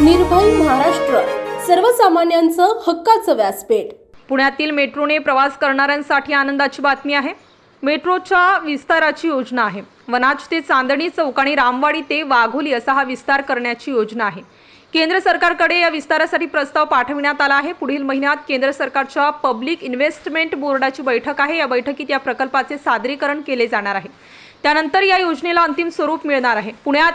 निर्भय महाराष्ट्र. सर्वसामान्यांचं हक्काचं व्यासपीठ. पुण्यातील मेट्रोने प्रवास करणाऱ्यांसाठी आनंदाची बातमी आहे. मेट्रोच्या विस्ताराची योजना आहे. वनाज ते चांदणी चौक आणि रामवाडी ते वाघोली असा हा विस्तार करण्याची योजना आहे. केंद्र सरकारकडे या विस्तारासाठी प्रस्ताव पाठविण्यात आला आहे. पुढील महिन्यात केंद्र सरकारच्या पब्लिक इन्व्हेस्टमेंट बोर्डाची बैठक आहे. या बैठकीत या प्रकल्पाचे सादरीकरण केले जाणार आहे. त्यानंतर या योजनेला अंतिम स्वरूप मिळणार आहे. पुण्यात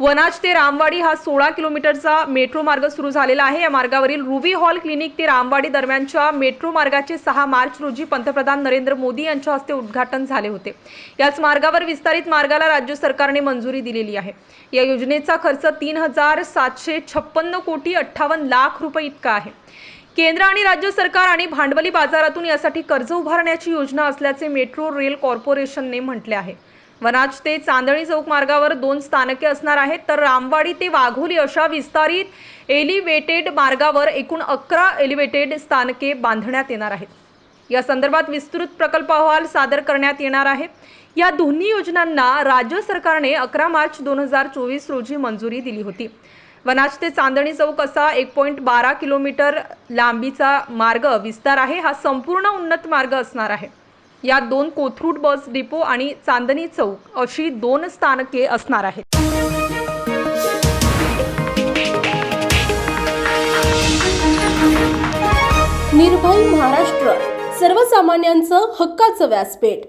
वनाज ते रामवाडी हा सोळा किलोमीटरचा मेट्रो मार्ग सुरू झालेला आहे. या मार्गावरील रुबी हॉल क्लिनिक ते रामवाडी दरम्यानच्या मेट्रो मार्गाचे सहा मार्च रोजी पंतप्रधान नरेंद्र मोदी यांच्या हस्ते उद्घाटन झाले होते. याच मार्गावर विस्तारित मार्गाला राज्य सरकारने मंजुरी दिलेली आहे. या योजनेचा खर्च तीन हजार सातशे छप्पन्न कोटी अठ्ठावन्न लाख रुपये इतका आहे. केंद्र आणि राज्य सरकार आणि भांडवली बाजारातून यासाठी कर्ज उभारण्याची योजना असल्याचे मेट्रो रेल कॉर्पोरेशनने म्हटले आहे. वनाज ते चांदणी चौक मार्गावर दोन स्थानके असणार आहेत. तर रामवाडी ते वाघोली अशा विस्तारित एलिव्हेटेड मार्गावर एकूण अकरा एलिव्हेटेड स्थानके बांधण्यात येणार आहेत. या संदर्भात विस्तृत प्रकल्प अहवाल सादर करण्यात येणार आहे. या दोन्ही योजनांना राज्य सरकारने अकरा मार्च दोन हजार चोवीस रोजी मंजुरी दिली होती. वनाज ते चांदणी चौक असा एक पॉईंट बारा किलोमीटर लांबीचा मार्ग विस्तार आहे. हा संपूर्ण उन्नत मार्ग असणार आहे. यात दोन कोथरूड बस डिपो आणि चांदणी चौक अशी दोन स्थानके असणार आहेत. निर्भय महाराष्ट्र सर्वसामान्यांचं हक्काचं व्यासपीठ.